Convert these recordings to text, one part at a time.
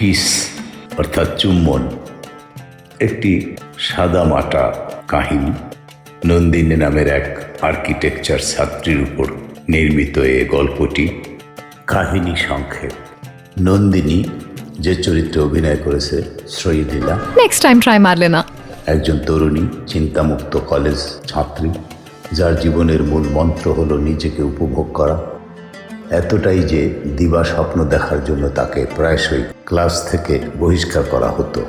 Kiss অর্থাৎ চুম্বন। একটি সাদামাটা কাহিনী নন্দিনী নামের এক আর্কিটেকচার ছাত্রীর উপর নির্মিত এ গল্পটি। কাহিনী সংক্ষেপ। নন্দিনী যে চরিত্রে অভিনয় করেছে শ্রীলীলা। নেক্সট টাইম ট্রাই মারলে না একজন তরুণী চিন্তামুক্ত কলেজ ছাত্রী যার জীবনের মূল মন্ত্র হলো নিজেকে উপভোগ করা। এতটাই যে দিবা স্বপ্ন দেখার জন্য তাকে প্রায়শই ক্লাস থেকে বহিষ্কার করা হতো।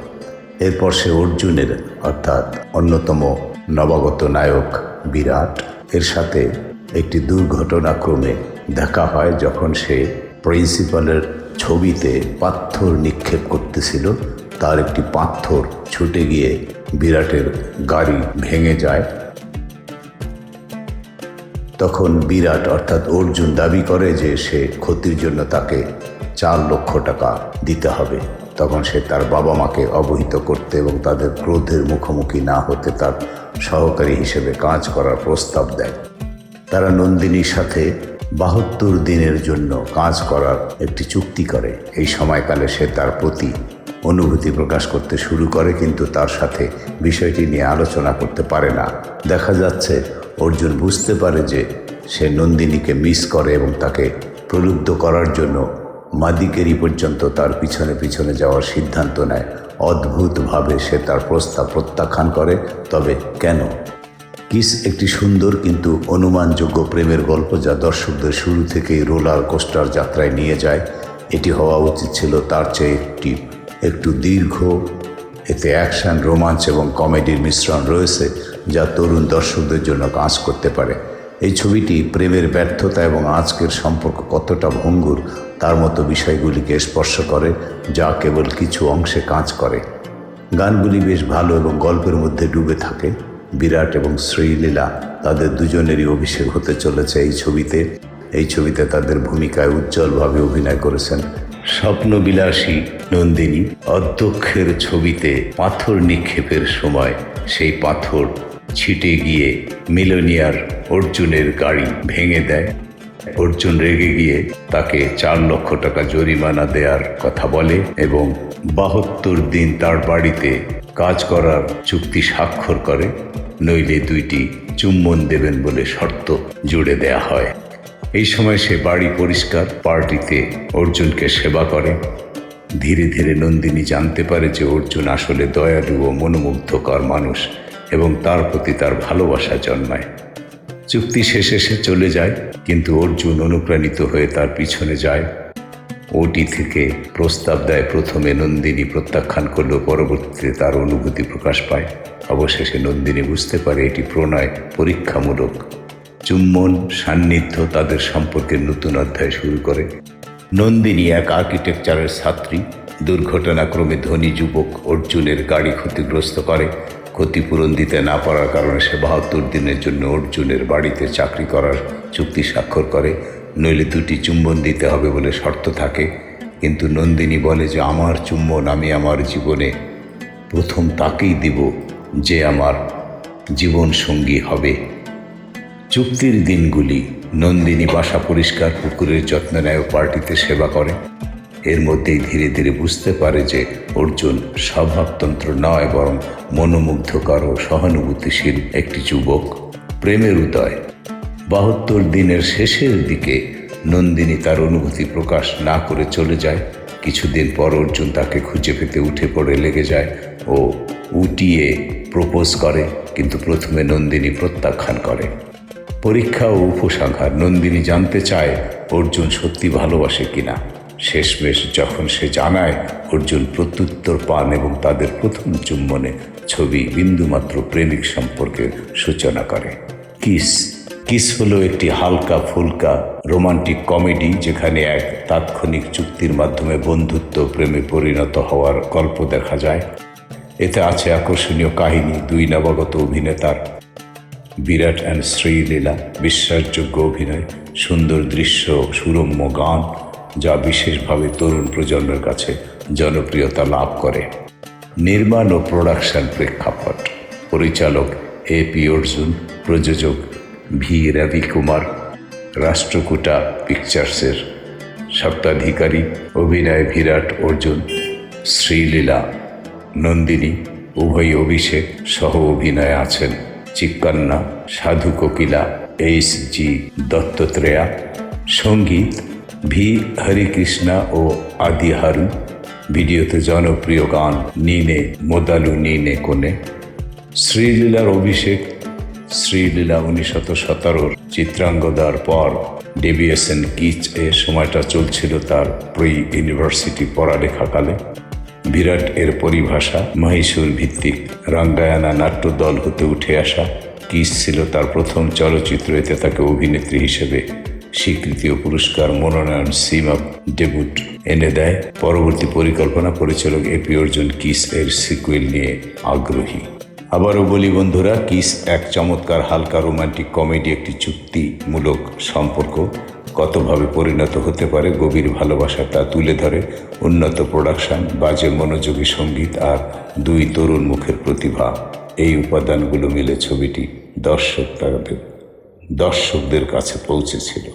এরপর সে অর্জুনের, অর্থাৎ অন্যতম নবাগত নায়ক বিরাট, এর সাথে একটি দুর্ঘটনাক্রমে দেখা হয় যখন সে প্রিন্সিপালের ছবিতে পাথর নিক্ষেপ করতেছিল। তার একটি পাথর ছুটে গিয়ে বিরাটের গাড়ি ভেঙে যায়। তখন বিরাট অর্থাৎ অর্জুন দাবি করে যে সে ক্ষতির জন্য তাকে চার লক্ষ টাকা দিতে হবে। তখন সে তার বাবা মাকে অবহিত করতে এবং তাদের ক্রোধের মুখোমুখি না হতে তার সহকারী হিসেবে কাজ করার প্রস্তাব দেয়। তারা নন্দিনীর সাথে বাহাত্তর দিনের জন্য কাজ করার একটি চুক্তি করে। এই সময়কালে সে তার প্রতি অনুভূতি প্রকাশ করতে শুরু করে, কিন্তু তার সাথে বিষয়টি নিয়ে আলোচনা করতে পারে না। দেখা যাচ্ছে অর্জুন বুঝতে পারে যে সে নন্দিনীকে মিস করে এবং তাকে প্রলুব্ধ করার জন্য মাদিকেরই পর্যন্ত তার পিছনে পিছনে যাওয়ার সিদ্ধান্ত নেয়। অদ্ভুতভাবে সে তার প্রস্তাব প্রত্যাখ্যান করে, তবে কেন? কিস একটি সুন্দর কিন্তু অনুমানযোগ্য প্রেমের গল্প যা দর্শকদের শুরু থেকেই রোলার কোস্টার যাত্রায় নিয়ে যায়। এটি হওয়া উচিত ছিল তার চেয়ে একটি, একটু দীর্ঘ এতে অ্যাকশন, রোমাঞ্চ এবং কমেডির মিশ্রণ রয়েছে যা তরুণ দর্শকদের জন্য কাজ করতে পারে। এই ছবিটি প্রেমের ব্যর্থতা এবং আজকের সম্পর্ক কতটা ভঙ্গুর তার মতো বিষয়গুলিকে স্পর্শ করে, যা কেবল কিছু অংশে কাজ করে। গানগুলি বেশ ভালো এবং গল্পের মধ্যে ডুবে থাকে। বিরাট এবং শ্রীলীলা তাদের দুজনেরই অভিষেক হতে চলেছে এই ছবিতে। এই ছবিতে তাদের ভূমিকায় উজ্জ্বলভাবে অভিনয় করেছেন স্বপ্নবিলাসী নন্দিনী অধ্যক্ষের ছবিতে পাথর নিক্ষেপের সময় সেই পাথর ছিটে গিয়ে মিলোনিয়ার অর্জুনের গাড়ি ভেঙে দেয়। অর্জুন রেগে গিয়ে তাকে চার লক্ষ টাকা জরিমানা দেওয়ার কথা বলে এবং বাহাত্তর দিন তার বাড়িতে কাজ করার চুক্তি স্বাক্ষর করে। নইলে দুইটি চুম্বন দেবেন বলে শর্ত জুড়ে দেয়া হয়। এই সময় সে বাড়ি পরিষ্কার, পার্টিতে অর্জুনকে সেবা করে। ধীরে ধীরে নন্দিনী জানতে পারে যে অর্জুন আসলে দয়ালু ও মনোমুগ্ধকর মানুষ এবং তার প্রতি তার ভালোবাসা জন্মায়। চুক্তি শেষে সে চলে যায়, কিন্তু অর্জুন অনুপ্রাণিত হয়ে তার পিছনে যায়। ওটি থেকে প্রস্তাব দেয়, প্রথমে নন্দিনী প্রত্যাখ্যান করলেও পরবর্তীতে তার অনুভূতি প্রকাশ পায়। অবশেষে নন্দিনী বুঝতে পারে এটি প্রণয় পরীক্ষামূলক। চুম্বন সান্নিধ্য তাদের সম্পর্কে নতুন অধ্যায় শুরু করে। নন্দিনী এক আর্কিটেকচারের ছাত্রী, দুর্ঘটনাক্রমে ধনী যুবক অর্জুনের গাড়ি ক্ষতিগ্রস্ত করে, ক্ষতিপূরণ দিতে না পারার কারণে সে বাহাত্তর দিনের জন্য অর্জুনের বাড়িতে চাকরি করার চুক্তি স্বাক্ষর করে। নইলে দুটি চুম্বন দিতে হবে বলে শর্ত থাকে। কিন্তু নন্দিনী বলে যে, আমার চুম্বন আমি আমার জীবনে প্রথম তাকেই দিব যে আমার জীবন সঙ্গী হবে। চুক্তির দিনগুলি নন্দিনী বাসা পরিষ্কার পুকুরের যত্ন নেয় পার্টিতে সেবা করে। এর মধ্যেই ধীরে ধীরে বুঝতে পারে যে অর্জুন স্বভাবতন্ত্র নয়, বরং মনোমুগ্ধকর ও সহানুভূতিশীল একটি যুবক। প্রেমের উদয়। বাহাত্তর দিনের শেষের দিকে নন্দিনী তার অনুভূতি প্রকাশ না করে চলে যায়। কিছুদিন পর অর্জুন তাকে খুঁজে পেতে উঠে পড়ে, লেগে যায় ও উটিয়ে প্রপোজ করে, কিন্তু প্রথমে নন্দিনী প্রত্যাখ্যান করে। পরীক্ষা ও উপসংহার নন্দিনী জানতে চায় অর্জুন সত্যি ভালোবাসে কিনা। শেষমেশ যখন সে জানায়, অর্জুন প্রত্যুত্তর পান এবং তাদের প্রথম চুম্বনে ছবি বিন্দুমাত্র প্রেমিক সম্পর্কের সূচনা করে। কিস। কিস হলো একটি হালকা ফুলকা রোমান্টিক কমেডি যেখানে এক তাৎক্ষণিক চুক্তির মাধ্যমে বন্ধুত্ব প্রেমে পরিণত হওয়ার গল্প দেখা যায়। এতে আছে আকর্ষণীয় কাহিনী, দুই নবাগত অভিনেতার বিরাট অ্যান্ড শ্রীলীলা বিশ্বাসযোগ্য অভিনয়, সুন্দর দৃশ্য, সুরম্য গান, যা বিশেষভাবে তরুণ প্রজন্মের কাছে জনপ্রিয়তা লাভ করে। নির্মাণ ও প্রোডাকশন প্রেক্ষাপট, পরিচালক এ পি অর্জুন, প্রযোজক ভি রবি কুমার রাষ্ট্রকূটা পিকচার্সের সপ্তাধিকারী অভিনয় বিরাট অর্জুন শ্রীলীলা নন্দিনী, উভয় অভিষেক সহ অভিনয়ে আছেন। চিক্কান্না, সাধু কোকিলা এইচ জি দত্তত্রেয়া, সংগীত, ভি হরিকৃষ্ণা ও আদি হারু। ভিডিওতে জনপ্রিয় গান নিনে, মোদালু নিনে কোনে শ্রীলীলার অভিষেক, শ্রীলীলা উনিশশত সতেরোর চিত্রাঙ্গদার পর ডিবিএসএন কিচ এ সময়টা চলছিল তার প্রি ইউনিভার্সিটি পড়ালেখাকালে। বিরাট এর পরিভাষা মহীশূর ভিত্তিক। রাঙ্গায়ানা নাট্য দল হতে উঠে আসা কিস ছিল তার প্রথম চলচ্চিত্র এতে তাকে অভিনেত্রী হিসেবে স্বীকৃতি ও পুরস্কার মনোনয়ন সিমক ডেবুট এনে দেয়। পরবর্তী পরিকল্পনা পরিচালক এপি অর্জুন কিস এর সিকুয়েল নিয়ে আগ্রহী। আবারও বলি বন্ধুরা, কিস এক চমৎকার হালকা রোমান্টিক কমেডি, একটি চুক্তিমূলক সম্পর্ক। কতভাবে পরিণত হতে পারে গভীর ভালোবাসা তা তুলে ধরে উন্নত প্রোডাকশন, বাজে মনোযোগী সংগীত আর দুই তরুণ মুখের প্রতিভা। এই উপাদানগুলো মিলে ছবিটি দর্শক তাদের দর্শকদের কাছে পৌঁছেছিল।